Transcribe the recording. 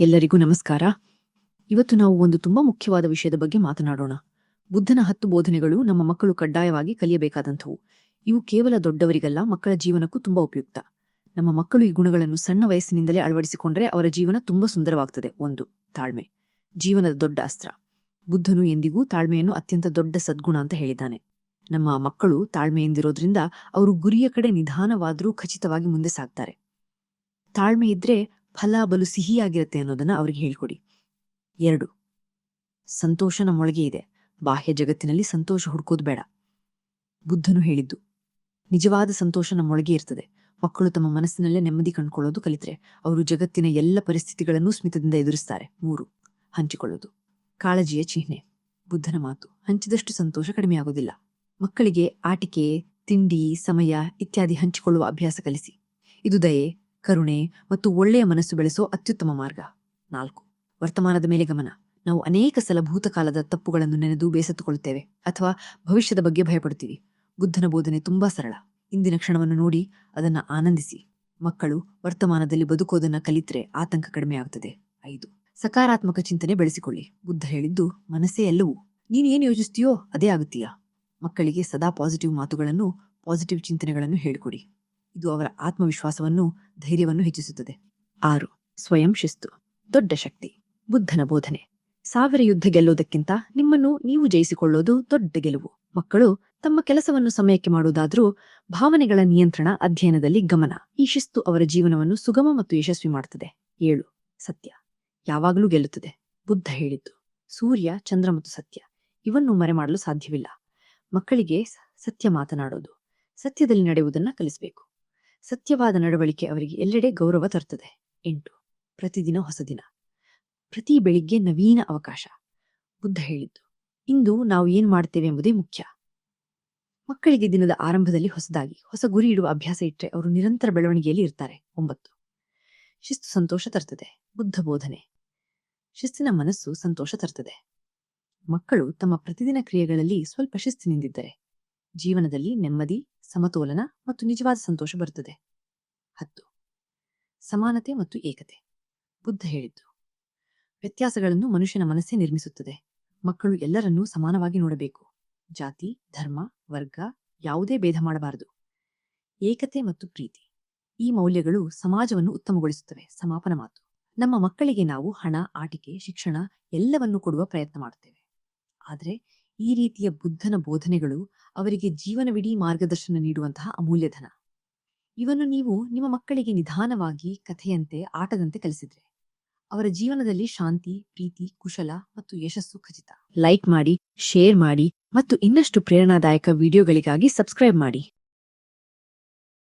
ಎಲ್ಲರಿಗೂ ನಮಸ್ಕಾರ. ಇವತ್ತು ನಾವು ಒಂದು ತುಂಬಾ ಮುಖ್ಯವಾದ ವಿಷಯದ ಬಗ್ಗೆ ಮಾತನಾಡೋಣ. ಬುದ್ಧನ ಹತ್ತು ಬೋಧನೆಗಳು ನಮ್ಮ ಮಕ್ಕಳು ಕಡ್ಡಾಯವಾಗಿ ಕಲಿಯಬೇಕಾದಂಥವು. ಇವು ಕೇವಲ ದೊಡ್ಡವರಿಗಲ್ಲ, ಮಕ್ಕಳ ಜೀವನಕ್ಕೂ ತುಂಬಾ ಉಪಯುಕ್ತ. ನಮ್ಮ ಮಕ್ಕಳು ಈ ಗುಣಗಳನ್ನು ಸಣ್ಣ ವಯಸ್ಸಿನಿಂದಲೇ ಅಳವಡಿಸಿಕೊಂಡ್ರೆ ಅವರ ಜೀವನ ತುಂಬಾ ಸುಂದರವಾಗ್ತದೆ. ಒಂದು, ತಾಳ್ಮೆ. ಜೀವನದ ದೊಡ್ಡ ಅಸ್ತ್ರ. ಬುದ್ಧನು ಎಂದಿಗೂ ತಾಳ್ಮೆಯನ್ನು ಅತ್ಯಂತ ದೊಡ್ಡ ಸದ್ಗುಣ ಅಂತ ಹೇಳಿದ್ದಾನೆ. ನಮ್ಮ ಮಕ್ಕಳು ತಾಳ್ಮೆಯಿಂದಿರೋದ್ರಿಂದ ಅವರು ಗುರಿಯ ಕಡೆ ನಿಧಾನವಾದರೂ ಖಚಿತವಾಗಿ ಮುಂದೆ ಸಾಗ್ತಾರೆ. ತಾಳ್ಮೆ ಇದ್ರೆ ಫಲ ಬಲು ಸಿಹಿಯಾಗಿರುತ್ತೆ ಅನ್ನೋದನ್ನ ಅವ್ರಿಗೆ ಹೇಳ್ಕೊಡಿ. ಎರಡು, ಸಂತೋಷ ನಮ್ಮೊಳಗೆ ಇದೆ. ಬಾಹ್ಯ ಜಗತ್ತಿನಲ್ಲಿ ಸಂತೋಷ ಹುಡುಕೋದು ಬೇಡ. ಬುದ್ಧನು ಹೇಳಿದ್ದು, ನಿಜವಾದ ಸಂತೋಷ ನಮ್ಮೊಳಗೆ ಇರ್ತದೆ. ಮಕ್ಕಳು ತಮ್ಮ ಮನಸ್ಸಿನಲ್ಲೇ ನೆಮ್ಮದಿ ಕಂಡುಕೊಳ್ಳೋದು ಕಲಿತರೆ ಅವರು ಜಗತ್ತಿನ ಎಲ್ಲ ಪರಿಸ್ಥಿತಿಗಳನ್ನು ಸ್ಮಿತದಿಂದ ಎದುರಿಸ್ತಾರೆ. ಮೂರು, ಹಂಚಿಕೊಳ್ಳೋದು. ಕಾಳಜಿಯ ಚಿಹ್ನೆ. ಬುದ್ಧನ ಮಾತು, ಹಂಚಿದಷ್ಟು ಸಂತೋಷ ಕಡಿಮೆಯಾಗೋದಿಲ್ಲ ಮಕ್ಕಳಿಗೆ ಆಟಿಕೆ, ತಿಂಡಿ, ಸಮಯ ಇತ್ಯಾದಿ ಹಂಚಿಕೊಳ್ಳುವ ಅಭ್ಯಾಸ ಕಲಿಸಿ. ಇದು ದಯೆ ಕರುಣೆ ಮತ್ತು ಒಳ್ಳೆಯ ಮನಸ್ಸು ಬೆಳೆಸೋ ಅತ್ಯುತ್ತಮ ಮಾರ್ಗ. ನಾಲ್ಕು. ವರ್ತಮಾನದ ಮೇಲೆ ಗಮನ. ನಾವು ಅನೇಕ ಸಲ ಭೂತಕಾಲದ ತಪ್ಪುಗಳನ್ನು ನೆನೆದು ಬೇಸತ್ತುಕೊಳ್ಳುತ್ತೇವೆ ಅಥವಾ ಭವಿಷ್ಯದ ಬಗ್ಗೆ ಭಯಪಡುತ್ತೀವಿ ಬುದ್ಧನ ಬೋಧನೆ ತುಂಬಾ ಸರಳ. ಇಂದಿನ ಕ್ಷಣವನ್ನು ನೋಡಿ ಅದನ್ನ ಆನಂದಿಸಿ. ಮಕ್ಕಳು ವರ್ತಮಾನದಲ್ಲಿ ಬದುಕೋದನ್ನ ಕಲಿತರೆ ಆತಂಕ ಕಡಿಮೆ ಆಗುತ್ತದೆ ಐದು. ಸಕಾರಾತ್ಮಕ ಚಿಂತನೆ ಬೆಳೆಸಿಕೊಳ್ಳಿ. ಬುದ್ಧ ಹೇಳಿದ್ದು, ಮನಸ್ಸೇ ಎಲ್ಲವೂ. ನೀನು ಏನು ಯೋಚಿಸ್ತೀಯೋ ಅದೇ ಆಗುತ್ತೀಯಾ. ಮಕ್ಕಳಿಗೆ ಸದಾ ಪಾಸಿಟಿವ್ ಮಾತುಗಳನ್ನು ಪಾಸಿಟಿವ್ ಚಿಂತನೆಗಳನ್ನು ಹೇಳಿಕೊಡಿ. ಇದು ಅವರ ಆತ್ಮವಿಶ್ವಾಸವನ್ನು ಧೈರ್ಯವನ್ನು ಹೆಚ್ಚಿಸುತ್ತದೆ. ಆರು, ಸ್ವಯಂ ಶಿಸ್ತು, ದೊಡ್ಡ ಶಕ್ತಿ, ಬುದ್ಧನ ಬೋಧನೆ. ಸಾವಿರ ಯುದ್ಧ ಗೆಲ್ಲುವುದಕ್ಕಿಂತ ನಿಮ್ಮನ್ನು ನೀವು ಜಯಿಸಿಕೊಳ್ಳೋದು ದೊಡ್ಡ ಗೆಲುವು. ಮಕ್ಕಳು, ತಮ್ಮ ಕೆಲಸವನ್ನು ಸಮಯಕ್ಕೆ ಮಾಡುವುದಾದರೂ ಭಾವನೆಗಳ ನಿಯಂತ್ರಣ ಅಧ್ಯಯನದಲ್ಲಿ ಗಮನ. ಈ ಶಿಸ್ತು ಅವರ ಜೀವನವನ್ನು ಸುಗಮ ಮತ್ತು ಯಶಸ್ವಿ ಮಾಡುತ್ತದೆ ಏಳು, ಸತ್ಯ. ಯಾವಾಗಲೂ ಗೆಲ್ಲುತ್ತದೆ. ಬುದ್ಧ ಹೇಳಿದ್ದು, ಸೂರ್ಯ, ಚಂದ್ರ ಮತ್ತು ಸತ್ಯ. ಇವನ್ನು ಮರೆಮಾಡಲು ಸಾಧ್ಯವಿಲ್ಲ. ಮಕ್ಕಳಿಗೆ ಸತ್ಯ ಮಾತನಾಡೋದು. ಸತ್ಯದಲ್ಲಿ ನಡೆಯುವುದನ್ನ ಕಲಿಸಬೇಕು. ಸತ್ಯವಾದ ನಡವಳಿಕೆ ಅವರಿಗೆ ಎಲ್ಲೆಡೆ ಗೌರವ ತರ್ತದೆ. ಎಂಟು, ಪ್ರತಿದಿನ ಹೊಸ ದಿನ. ಪ್ರತಿ ಬೆಳಿಗ್ಗೆ ನವೀನ ಅವಕಾಶ. ಬುದ್ಧ ಹೇಳಿದ್ದು, ಇಂದು ನಾವು ಏನ್ ಮಾಡ್ತೇವೆ ಎಂಬುದೇ ಮುಖ್ಯ. ಮಕ್ಕಳಿಗೆ ದಿನದ ಆರಂಭದಲ್ಲಿ ಹೊಸದಾಗಿ, ಹೊಸ ಗುರಿ ಇಡುವ ಅಭ್ಯಾಸ ಇಟ್ಟರೆ ಅವರು ನಿರಂತರ ಬೆಳವಣಿಗೆಯಲ್ಲಿ ಇರ್ತಾರೆ. ಒಂಬತ್ತು, ಶಿಸ್ತು ಸಂತೋಷ ತರ್ತದೆ. ಬುದ್ಧ ಬೋಧನೆ. ಶಿಸ್ತಿನ ಮನಸ್ಸು ಸಂತೋಷ ತರ್ತದೆ. ಮಕ್ಕಳು ತಮ್ಮ ಪ್ರತಿದಿನ ಕ್ರಿಯೆಗಳಲ್ಲಿ ಸ್ವಲ್ಪ ಶಿಸ್ತಿನಿಂದಿದ್ದರೆ, ಜೀವನದಲ್ಲಿ ನೆಮ್ಮದಿ ಸಮತೋಲನ ಮತ್ತು ನಿಜವಾದ ಸಂತೋಷ ಬರುತ್ತದೆ. ಹತ್ತು. ಸಮಾನತೆ ಮತ್ತು ಏಕತೆ. ಬುದ್ಧ ಹೇಳಿದ್ದು, ವ್ಯತ್ಯಾಸಗಳನ್ನು ಮನುಷ್ಯನ ಮನಸ್ಸೇ ನಿರ್ಮಿಸುತ್ತದೆ. ಮಕ್ಕಳು ಎಲ್ಲರನ್ನೂ ಸಮಾನವಾಗಿ ನೋಡಬೇಕು. ಜಾತಿ, ಧರ್ಮ, ವರ್ಗ ಯಾವುದೇ ಭೇದ ಮಾಡಬಾರದು. ಏಕತೆ ಮತ್ತು ಪ್ರೀತಿ. ಈ ಮೌಲ್ಯಗಳು ಸಮಾಜವನ್ನು ಉತ್ತಮಗೊಳಿಸುತ್ತವೆ. ಸಮಾಪನ ಮಾತು. ನಮ್ಮ ಮಕ್ಕಳಿಗೆ ನಾವು ಹಣ, ಆಟಿಕೆ, ಶಿಕ್ಷಣ ಎಲ್ಲವನ್ನೂ ಕೊಡುವ ಪ್ರಯತ್ನ ಮಾಡುತ್ತೇವೆ. ಆದರೆ ಈ ರೀತಿಯ ಬುದ್ಧನ ಬೋಧನೆಗಳು ಅವರಿಗೆ ಜೀವನವಿಡೀ ಮಾರ್ಗದರ್ಶನ ನೀಡುವಂತಹ ಅಮೂಲ್ಯ ಧನ. ಇವನ್ನು ನೀವು ನಿಮ್ಮ ಮಕ್ಕಳಿಗೆ ನಿಧಾನವಾಗಿ ಕಥೆಯಂತೆ, ಆಟದಂತೆ ಕಲಿಸಿದ್ರೆ ಅವರ ಜೀವನದಲ್ಲಿ ಶಾಂತಿ, ಪ್ರೀತಿ, ಕುಶಲ ಮತ್ತು ಯಶಸ್ಸು ಖಚಿತ. ಲೈಕ್ ಮಾಡಿ, ಶೇರ್ ಮಾಡಿ ಮತ್ತು ಇನ್ನಷ್ಟು ಪ್ರೇರಣಾದಾಯಕ ವಿಡಿಯೋಗಳಿಗಾಗಿ ಸಬ್ಸ್ಕ್ರೈಬ್ ಮಾಡಿ.